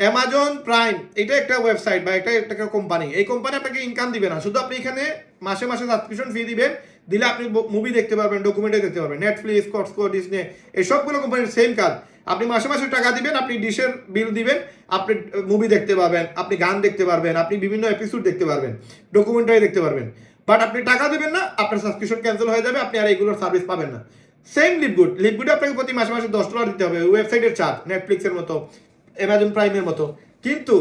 Amazon prime এটা একটা website বা এটা একটা কোম্পানি এই কোম্পানি আপনাকে ইনকাম দিবে না। শুধু আপনি এখানে মাসে মাসে সাবস্ক্রিপশন ফি দিবেন, দিলে আপনি মুভি দেখতে পারবেন ডকুমেন্টারি দেখতে পারবেন নেটফ্লিক্স কটসকো ডিসনে এই সবগুলো কোম্পানির সেম কাজ। আপনি মাসে মাসে টাকা দিবেন, আপনি ডিশের বিল দিবেন, আপনি মুভি দেখতে পাবেন আপনি গান দেখতে পারবেন, আপনি বিভিন্ন এপিসোড দেখতে পারবেন ডকুমেন্টারি দেখতে পারবেন। বাট আপনি টাকা দেবেন না, আপনার সাবস্ক্রিপশন ক্যান্সেল হয়ে যাবে, আপনি আর এইগুলোর সার্ভিস পাবেন না। সেম লিপগুড লিপগুড আপনাকে প্রতি মাসে মাসে দশ ডলার দিতে হবে ওয়েবসাইটের চার্জ নেটফ্লিক্সের মতো। অ্যামাজন প্রাইমের মতো। কিন্তু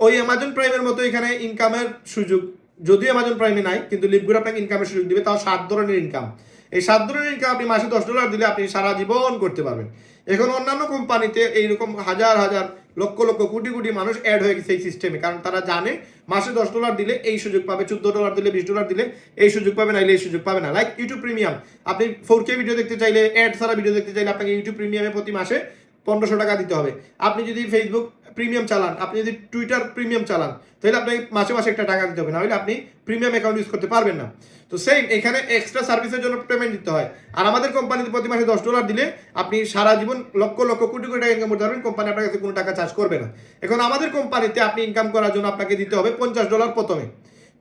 ওই অ্যামাজন প্রাইমের মতো এখানে ইনকামের সুযোগ, যদিও অ্যামাজন প্রাইমে নাই, কিন্তু লিপগুড আপনাকে ইনকামের সুযোগ দিবে, তাও সাত ধরনের ইনকাম এই সাত ধরনের ইনকাম আপনি মাসে দশ ডলার দিলে আপনি সারা জীবন করতে পারবেন। এখন অন্যান্য কোম্পানিতে এইরকম হাজার হাজার, লক্ষ লক্ষ, কোটি কোটি মানুষ অ্যাড হয়ে গেছে এই সিস্টেমে কারণ তারা জানে মাসে দশ ডলার দিলে এই সুযোগ পাবে, চোদ্দ ডলার দিলে বিশ ডলার দিলে এই সুযোগ পাবে, নাইলে এই সুযোগ পাবে না। লাইক ইউটিউব প্রিমিয়াম আপনি ফোর কে ভিডিও দেখতে চাইলে অ্যাড ছাড়া ভিডিও দেখতে চাইলে আপনাকে ইউটিউব প্রিমিয়ামে প্রতি মাসে পনেরোশো টাকা দিতে হবে। আপনি যদি ফেসবুক প্রিমিয়াম চালান, আপনি যদি টুইটার প্রিমিয়াম চালান, তাহলে আপনাকে মাসে মাসে একটা টাকা দিতে হবে। না হলে আপনি প্রিমিয়াম অ্যাকাউন্ট ইউজ করতে পারবেন না। তো সেম এখানে এক্সট্রা সার্ভিসের জন্য পেমেন্ট দিতে হয়। আর আমাদের কোম্পানিতে প্রতি মাসে দশ ডলার দিলে আপনি সারা জীবন লক্ষ লক্ষ, কোটি কোটি টাকা ইনকাম করতে পারবেন। কোম্পানি আপনার কাছে কোনো টাকা চার্জ করবে না। এখন আমাদের কোম্পানিতে আপনি ইনকাম করার জন্য আপনাকে দিতে হবে পঞ্চাশ ডলার প্রথমে।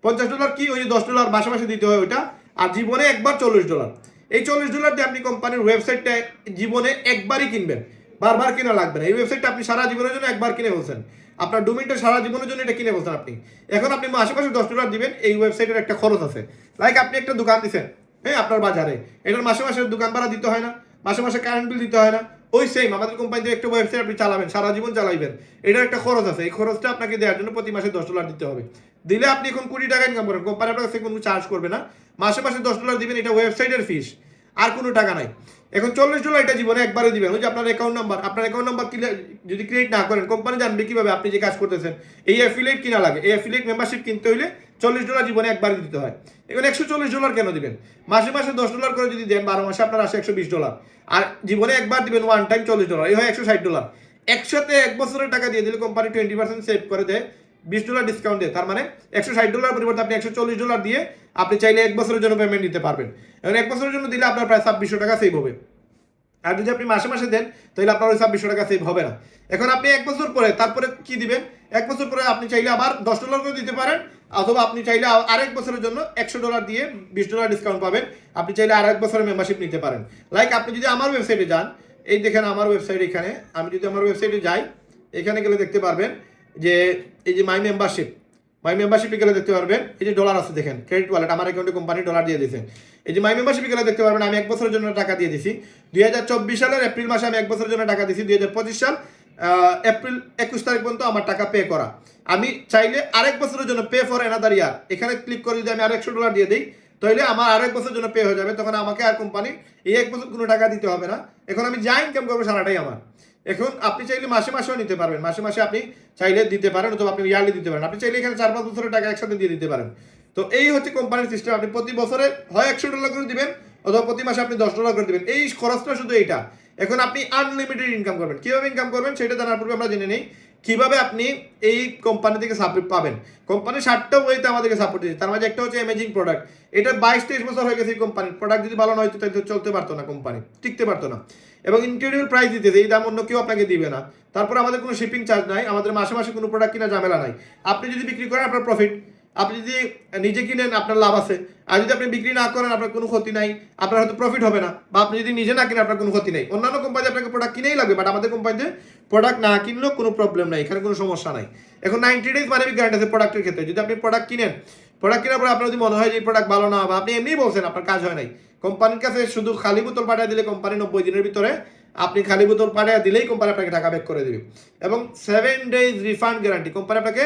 পঞ্চাশ ডলার কি? ওই যে দশ ডলার মাসে মাসে দিতে হয় ওইটা। আর জীবনে একবার চল্লিশ ডলার এই চল্লিশ ডলার দিয়ে আপনি কোম্পানির ওয়েবসাইটটা জীবনে একবারই কিনবেন। বারবার কিনা লাগবে না। এই ওয়েবসাইটটা আপনি সারা জীবনের জন্য একবার কিনে বলছেন আপনার ডোমেনটা সারা জীবনের জন্য এটা কিনে বলছেন আপনি। এখন আপনি মাসে মাসে দশ ডলার দিবেন, এই ওয়েবসাইটের একটা খরচ আছে। লাইক আপনি একটা দোকান দিচ্ছেন হ্যাঁ আপনার বাজারে। এটার মাসে মাসে দোকান ভাড়া দিতে হয় না, মাসে মাসে কারেন্ট বিল দিতে হয় না। ওই সেম আমাদের কোম্পানিতে একটা ওয়েবসাইট আপনি চালাবেন, সারা জীবন চালাইবেন। এটার একটা খরচ আছে। এই খরচটা আপনাকে দেওয়ার জন্য প্রতি মাসে দশ ডলার দিতে হবে। দিলে আপনি এখন কুড়ি টাকা ইনকাম করেন। কোম্পানি আপনার কাছে কোনো চার্জ করবে না। মাসে মাসে দশ ডলার দিবেন, এটা ওয়েবসাইটের ফিস আর কোনো টাকা নাই। এখন চল্লিশ ডলার এটা জীবনে একবারে দিবেন। ওই যে আপনার অ্যাকাউন্ট নাম্বার আপনার অ্যাকাউন্ট নাম্বার যদি ক্রিয়েট না করেন কোম্পানি জানবে কীভাবে আপনি যে কাজ করতেছেন। এই অ্যাফিলিয়েট কিনা লাগে? এই অ্যাফিলিয়েট মেম্বারশিপ কিনতে হইলে চল্লিশ ডলার জীবনে একবারে দিতে হয়। এখন একশো চল্লিশ ডলার কেন দিবেন? মাসে মাসে দশ ডলার করে যদি দেন, বারো মাসে আপনার আসে একশো বিশ ডলার আর জীবনে একবার দিবেন ওয়ান টাইম চল্লিশ ডলার এই হয় একশো ষাট ডলার একসাথে এক বছরের টাকা দিয়ে দিলে কোম্পানি টোয়েন্টি পার্সেন্ট সেভ করে দেয়। বিশ ডলার ডিসকাউন্ট দেয় তার মানে একশো ষাট ডলার পরিবর্তে আপনি একশো চল্লিশ ডলার দিয়ে আপনি চাইলে এক বছরের জন্য পেমেন্ট দিতে পারবেন। এবং এক বছরের জন্য দিলে আপনার প্রায় ছাব্বিশশো টাকা সেভ হবে। আর যদি আপনি মাসে মাসে দেন, তাহলে আপনার ওই ছাব্বিশশো টাকা সেভ হবে না। এখন আপনি এক বছর পরে, তারপরে কি দিবেন? এক বছর পরে আপনি চাইলে আবার দশ ডলার করে দিতে পারেন, অথবা আপনি চাইলে আরেক বছরের জন্য একশো ডলার দিয়ে বিশ ডলার ডিসকাউন্ট পাবেন। আপনি চাইলে আর এক বছরের মেম্বারশিপ নিতে পারেন। লাইক আপনি যদি আমার ওয়েবসাইটে যান, এই দেখেন আমার ওয়েবসাইট এখানে, আমি যদি আমার ওয়েবসাইটে যাই, এখানে গেলে দেখতে পারবেন যে, এই যে মাই মেম্বারশিপ মাই মেম্বারশিপে গেলে দেখতে পারবেন, এই যে ডলার আছে দেখেন ক্রেডিট ওয়ালেট আমার অ্যাকাউন্টে কোম্পানি ডলার দিয়ে দিয়েছে। এই যে মাই মেম্বারশিপে গেলে দেখতে পারবেন, আমি এক বছরের জন্য টাকা দিয়ে দিছি। দুই হাজার চব্বিশ সালের এপ্রিল মাসে আমি এক বছরের জন্য টাকা দিয়েছি দুই হাজার পঁচিশ সাল এপ্রিল একুশ তারিখ পর্যন্ত আমার টাকা পে করা। আমি চাইলে আরেক বছরের জন্য পে ফর এনাদার ইয়ার এখানে ক্লিক করে যদি আমি আর একশো ডলার দিয়ে দিই তাহলে আমার আরেক বছরের জন্য পে হয়ে যাবে, তখন আমাকে আর কোম্পানি এই এক বছর কোনো টাকা দিতে হবে না। এখন আমি যা ইনকাম করব, সারাটাই আমার। এখন আপনি চাইলে মাসে মাসেও নিতে পারবেন। মাসে মাসে আপনি চাইলে দিতে পারেন অথবা আপনি ইয়ারলি দিতে পারেন। আপনি চাইলে এখানে চার পাঁচ বছরের টাকা একসাথে দিয়ে দিতে পারেন। তো এই হচ্ছে কোম্পানির সিস্টেম আপনি প্রতি বছরে হয় একশো ডলার করে দিবেন অথবা প্রতি মাসে আপনি দশ ডলার করে দিবেন। এই খরচটা শুধু এইটা। এখন আপনি আনলিমিটেড ইনকাম করবেন। কীভাবে ইনকাম করবেন সেটা জানার পূর্বে আমরা জেনে নেই। কীভাবে আপনি এই কোম্পানি থেকে সাপোর্ট পাবেন? কোম্পানির ষাটটা ওয়েতে আমাদেরকে সাপোর্ট দিচ্ছে তার মাঝে একটা হচ্ছে অ্যামেজিং প্রোডাক্ট এটা বাইশ তেইশ বছর হয়ে গেছে এই কোম্পানির প্রোডাক্ট যদি ভালো না হতো তাহলে চলতে পারতো না কোম্পানি টিকতে পারতো না। এবং ইনক্রেডিবল প্রাইস দিতেছে। এই দাম অন্য কেউ আপনাকে দিবে না। তারপর আমাদের কোনো শিপিং চার্জ নাই। আমাদের মাসে মাসে কোনো প্রোডাক্ট কিনা ঝামেলা নাই। আপনি যদি বিক্রি করেন, আপনার প্রফিট আপনি যদি নিজে কিনেন, আপনার লাভ আছে। আর যদি আপনি বিক্রি না করেন, আপনার কোনো ক্ষতি নাই। আপনার হয়তো প্রফিট হবে না। বা আপনি যদি নিজে না কিনেন, আপনার কোনো ক্ষতি নেই। অন্যান্য কোম্পানি আপনাকে প্রোডাক্ট কিনেই লাগবে বাট আমাদের কোম্পানিতে প্রোডাক্ট না কিনলেও কোনো প্রবলেম নাই। এখানে কোনো সমস্যা নাই। এখন নাইনটি ডেজ মানে গ্যারান্টি আছে প্রোডাক্টের ক্ষেত্রে। যদি আপনি প্রোডাক্ট কিনেন প্রোডাক্ট কেনার পরে আপনার যদি মনে হয় যে প্রোডাক্ট ভালো না, বা আপনি এমনিই বলছেন, আপনার কাজ হয় নাই। কোম্পানির কাছে শুধু খালি বোতল পাঠিয়ে দিলে কোম্পানি নব্বই দিনের ভিতরে আপনি খালি বোতল পাঠিয়ে দিলেই কোম্পানি আপনাকে টাকা ব্যাক করে দেবে। এবং seven days refund guarantee company আপনাকে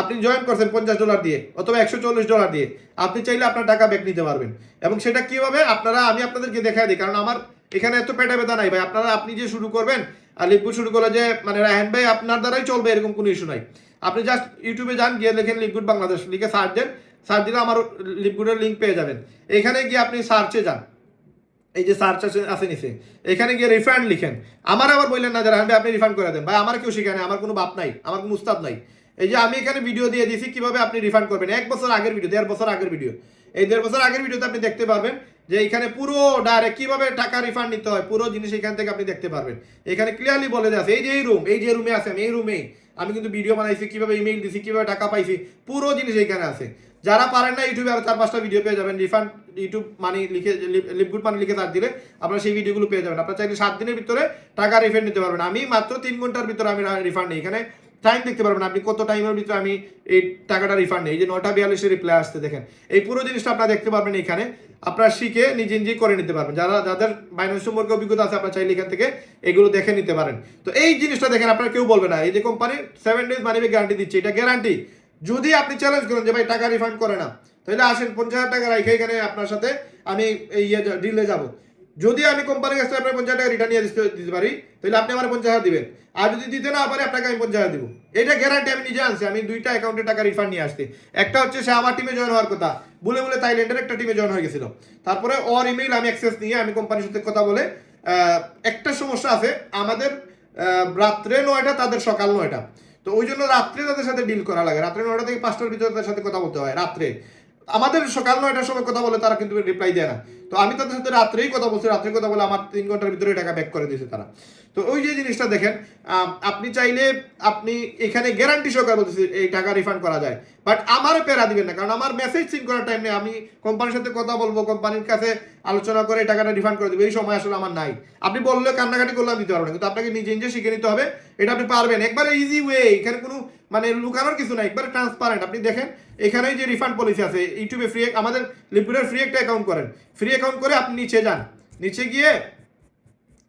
আপনি জয়েন করছেন পঞ্চাশ ডলার দিয়ে অথবা একশো চল্লিশ ডলার দিয়ে, আপনি চাইলে আপনার টাকা ব্যাক নিতে পারবেন। এবং সেটা কীভাবে? আপনারা, আমি আপনাদেরকে দেখাই দিই, কারণ আমার এখানে এত পেটা বেদা নাই ভাই। আপনারা, আপনি যে শুরু করবেন, আর লিপু শুরু করলে যে মানে রায়হান ভাই আপনার দ্বারাই চলবে, এরকম কোনো ইস্যু নাই। আপনি জাস্ট ইউটিউবে যান, গিয়ে লেখেন লিপগুড বাংলাদেশ, লিখে সার্চ দেন। সার্চ দিলে আমার লিপগুডের লিঙ্ক পেয়ে যাবেন। এখানে গিয়ে আপনি সার্চে যান। এই যে সার্চ আছে আছে নিচে। এখানে গিয়ে রিফান্ড লিখেন। আমার আবার বললেন না যারা আপনি রিফান্ড করে দেন। ভাই, আমার কেউ শিখায় না আমার কোনো বাপ নাই, আমার কোনো উস্তাদ নাই। এই যে আমি এখানে ভিডিও দিয়ে দিয়েছি, কীভাবে আপনি রিফান্ড করবেন। এক বছর আগের ভিডিও দেড় বছর আগের ভিডিও এই দেড় বছর আগের ভিডিওতে আপনি দেখতে পারবেন যে এখানে পুরো ডাইরেক্ট কীভাবে টাকা রিফান্ড নিতে হয়, পুরো জিনিস এখান থেকে আপনি দেখতে পারবেন। এখানে ক্লিয়ারলি বলে দেওয়া আছে, এই যে এই রুম এই যে রুমে আছে, আমি এই রুমেই আমি কিন্তু ভিডিও বানাইছি, কীভাবে ইমেইল দিছি, কীভাবে টাকা পাইছি, পুরো জিনিস এখানে আছে। যারা পারেন না ইউটিউবে আরও চার পাঁচটা ভিডিও পেয়ে যাবেন রিফান্ড ইউটিউব মানি লিখে লিপগুড মানি লিখে তার দিলে আপনারা সেই ভিডিওগুলো পেয়ে যাবেন। আপনারা চাইলে সাত দিনের ভিতরে টাকা রিফান্ড নিতে পারবেন। আমি মাত্র তিন ঘণ্টার ভিতরে আমি রিফান্ড নিই। এখানে টাইম দেখতে পারবেন আপনি কত টাইমের ভিতরে আমি এই টাকাটা রিফান্ড এই যে নটা বিয়াল্লিশে রিপ্লাই আসতে দেখেন। এই পুরো জিনিসটা আপনারা দেখতে পারবেন এখানে। আপনারা শিখে নিজে নিজে করে নিতে পারবেন। যারা, যাদের বাইন্যান্স সম্পর্কে অভিজ্ঞতা আছে, আপনারা চাইলে এখান থেকে এগুলো দেখে নিতে পারেন। তো এই জিনিসটা দেখেন, আপনারা কেউ বলবে না। এই যে company seven days money guarantee দিচ্ছে। এটা গ্যারান্টি যদি আপনি চ্যালেঞ্জ করেন যে, ভাই, টাকা রিফান্ড করে না। তাহলে আসেন, পঞ্চাশ হাজার টাকা রাখে এখানে আপনার সাথে আমি এই ইয়ে ডিলে যাব। যদি আমি কোম্পানির কাছে আপনার পঞ্চাশ টাকা রিটার্ন নিয়ে দিতে পারি, তাহলে আপনি আমার পঞ্চাশ হাজার দিবেন। আর যদি দিতে না পারে, আপনাকে আমি পঞ্চাশ হাজার দিব। এটা গ্যারান্টি আমি নিজে আনছি। আমি দুইটা অ্যাকাউন্টে টাকা রিফান্ড নিয়ে আসছি। একটা হচ্ছে সে আমার টিমে জয়েন হওয়ার কথা। বলে বলে থাইল্যান্ডের একটা টিমে জয়েন হয়ে গেছিল। তারপরে ওর ইমেইল আমি অ্যাক্সেস নিয়ে আমি কোম্পানির সাথে কথা বলে একটা সমস্যা আছে। আমাদের রাত্রে নয়টা, তাদের সকাল নয়টা। তো ওই জন্য রাত্রে তাদের সাথে ডিল করা লাগে। রাত্রে নয়টা থেকে পাঁচটার ভিতরে তাদের সাথে কথা বলতে হয়, রাত্রে। আমাদের সকাল নয়টার সময় কথা বলে, তারা কিন্তু রিপ্লাই দেয় না। তো আমি তাদের সাথে রাত্রেই কথা বলছি রাত্রে কথা বলে আমার তিন ঘণ্টার ভিতরে টাকা ব্যাক করে দিয়েছে তারা। তো ওই যে জিনিসটা দেখেন আপনি চাইলে আপনি এখানে গ্যারান্টি সহকারে বলতেছি, এই টাকা রিফান্ড করা যায়। বাট আমার পেরা দিবেন না, কারণ আমার মেসেজ সিন করার টাইম নেই। আমি কোম্পানির সাথে কথা বলব কোম্পানির কাছে আলোচনা করে টাকাটা রিফান্ড করে দেবো। এই সময় আসলে আমার নাই। আপনি বললে কান্নাকাটি করলে আমি দিতে পারব না, কিন্তু আপনাকে নিজে নিজে শিখে নিতে হবে। এটা আপনি পারবেন। একবারে ইজি ওয়ে এখানে কোনো মানে লুকানোর কিছু নাই। একবারে ট্রান্সপারেন্ট আপনি দেখেন এখানেই যে রিফান্ড পলিসি আছে ইউটিউবে ফ্রি আমাদের লিপুরের ফ্রি একটা অ্যাকাউন্ট করেন। ফ্রি অ্যাকাউন্ট করে আপনি নিচে যান। নিচে গিয়ে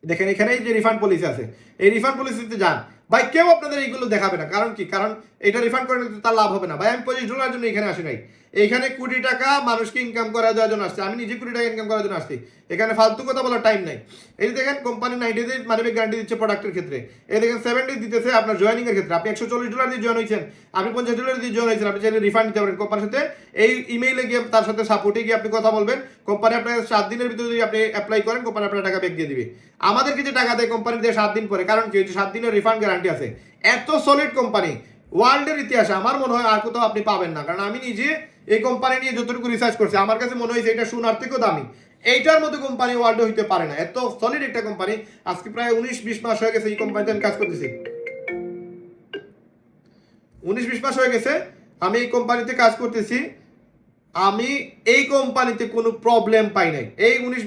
দেখেন এখানেই যে রিফান্ড পলিসি আছে। এই রিফান্ড পলিসিতে যান। ভাই, কেউ আপনাদের এইগুলো দেখাবে না। কারণ কি? কারণ এটা রিফান্ড করে নিতে তার লাভ হবে না। ভাই, আমি পঁচিশ ডলার জন্য এখানে আসি নাই। এখানে কোটি টাকা মানুষকে ইনকাম করা দেওয়ার জন্য আসছে। আমি নিজে কোটি টাকা ইনকাম করার জন্য আসছি। এখানে ফালতু কথা বলার টাইম নাই। এই দেখেন company ninety days money back guarantee দিচ্ছে প্রোডাক্টের ক্ষেত্রে। এই দেখেন সেভেন ডেজ দিতেছে আপনার জয়েনিং এর ক্ষেত্রে। আপনি একশো চল্লিশ ডলার দিয়ে জয়েন হয়েছেন। আপনি পঞ্চাশ ডলার দিয়ে জয়েন হয়েছেন। আপনি চাইলে রিফান্ড দিতে পারেন কোম্পানির সাথে। এই ইমেইলে গিয়ে তার সাথে সাপোর্টে গিয়ে আপনি কথা বলবেন। কোম্পানি আপনাকে সাত দিনের ভিতরে যদি আপনি অ্যাপ্লাই করেন কোম্পানি আপনার টাকা ব্যাক দিয়ে দিবে। আমাদেরকে যে টাকা দেয় কোম্পানি দিয়ে সাত দিন পরে, কারণ কি? সাত দিনের রিফান্ড গ্যারান্টি আছে। এত সলিড কোম্পানি ওয়ার্ল্ডের ইতিহাসে আমার মনে হয় আর কোথাও আপনি পাবেন না। কারণ আমি নিজে এই কোম্পানি নিয়ে যতটুকু রিসার্চ করছি, আমার কাছে মনে হয়েছে এটা সোনার থেকেও দামি। এইটার মতো কোম্পানি ওয়ার্ল্ডে হইতে পারে না। এত সলিড একটা কোম্পানি আজকে প্রায় উনিশ বিশ মাস হয়ে গেছে এই কোম্পানিতে আমি কাজ করতেছি। উনিশ বিশ মাস হয়ে গেছে, আমি এই কোম্পানিতে কাজ করতেছি। আমি এই কোম্পানিতে কোনো প্রবলেম পাই নাই। এই উনিশ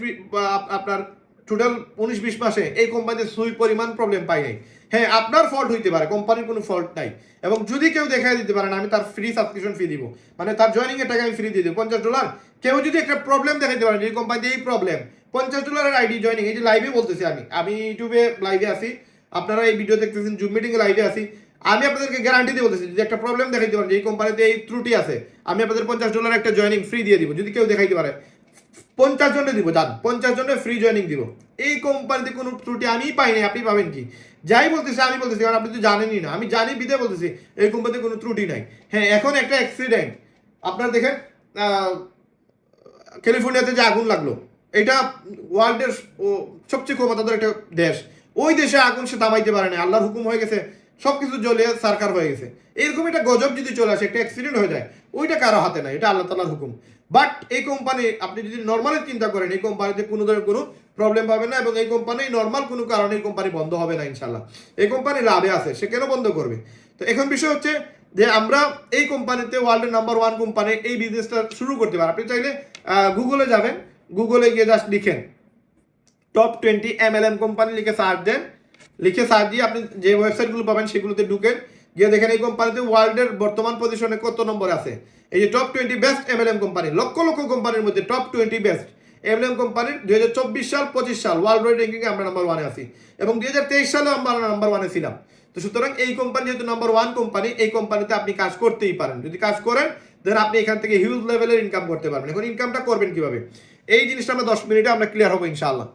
আপনার টোটাল উনিশ বিশ মাসে এই কোম্পানিতে সুই পরিমাণ প্রবলেম পাই নাই। হ্যাঁ আপনার ফল্ট হইতে পারে কোম্পানির কোনো ফল্ট নাই। এবং যদি কেউ দেখাই দিতে পারেন আমি তার ফ্রি সাবস্ক্রিপশন ফি দিব। মানে তার জয়নিং এর টাকা আমি ফ্রি দিয়ে দিব। পঞ্চাশ ডলার কেউ যদি একটা প্রবলেম দেখাইতে পারেন এই কোম্পানিতে এই প্রবলেম পঞ্চাশ ডলারের আইডি জয়নিং এই যে লাইভে বলতেছি আমি আমি ইউটিউবে লাইভে আসি আপনারা এই ভিডিও দেখতেছেন জুম মিটিং লাইভে আসি আমি আপনাদেরকে গ্যারান্টি দিয়ে বলতেছি, যদি একটা প্রবলেম দেখাইতে পারেন যে এই কোম্পানিতে এই ত্রুটি আছে, আমি আপনাদের পঞ্চাশ ডলার একটা জয়নিং ফ্রি দিয়ে দিব, যদি কেউ দেখাইতে পারে। পঞ্চাশ জনে দিব, যান, পঞ্চাশ জনের ফ্রি জয়েনিং দিব। এই কোম্পানিতে কোনো ত্রুটি আমি পাই নাই, আপনি পাবেন কি? যাই বলতেছি, আমি বলতেছি, কারণ আপনি তো জানেনই না। আমি জানি বিদে বলতেছি, এই কোম্পানিতে কোনো ত্রুটি নাই। হ্যাঁ এখন একটা অ্যাক্সিডেন্ট আপনারা দেখেন ক্যালিফোর্নিয়াতে যে আগুন লাগল, এটা ওয়ার্ল্ডের সবচেয়ে ক্ষমতাধর একটা দেশ। ওই দেশে আগুন সে থামাইতে পারে না আল্লাহর হুকুম হয়ে গেছে, সবকিছু জ্বলে সারকার হয়ে গেছে। এরকম একটা গজব যদি চলে আসে, একটা অ্যাক্সিডেন্ট হয়ে যায়, ওইটা কারও হাতে নাই, এটা আল্লাহ তালার হুকুম। বাট এই কোম্পানি আপনি যদি নর্মালি চিন্তা করেন, এই কোম্পানিতে কোনো ধরনের কোনো প্রবলেম পাবে না এবং এই কোম্পানি নর্মাল কোনো কারণে এই কোম্পানি বন্ধ হবে না ইনশাল্লাহ এই কোম্পানি লাভে আছে, সে কেন বন্ধ করবে? তো এখন বিষয় হচ্ছে যে আমরা এই কোম্পানিতে ওয়ার্ল্ডের নাম্বার ওয়ান কোম্পানি এই বিজনেসটা শুরু করতে পারি। আপনি চাইলে গুগলে যাবেন। গুগলে গিয়ে জাস্ট লিখেন। Top twenty M L M company লিখে সার্চ দেন। লিখে সার্চ দিয়ে আপনি যে ওয়েবসাইটগুলো পাবেন, সেগুলোতে ঢুকেন। গিয়ে দেখেন এই কোম্পানিতে ওয়ার্ল্ডের বর্তমান পজিশনে কত নম্বর আছে? এই যে top twenty best MLM company লক্ষ লক্ষ কোম্পানির মধ্যে টপ টোয়েন্টি বেস্ট এমএলএম কোম্পানির দুই হাজার চব্বিশ সাল, পঁচিশ সাল ওয়ার্ল্ড ওয়াইড র্যাঙ্কিংয়ে আমরা নাম্বার ওয়ানে আছি। এবং দুই হাজার তেইশ সালেও আমরা নাম্বার ওয়ানে ছিলাম। তো সুতরাং এই কোম্পানি যেহেতু নাম্বার ওয়ান কোম্পানি এই কোম্পানিতে আপনি কাজ করতেই পারেন। যদি কাজ করেন দেন আপনি এখান থেকে হিউজ লেভেলের ইনকাম করতে পারবেন। এখন ইনকামটা করবেন কীভাবে? এই জিনিসটা আমরা দশ মিনিটে আমরা ক্লিয়ার হব ইনশাআল্লাহ।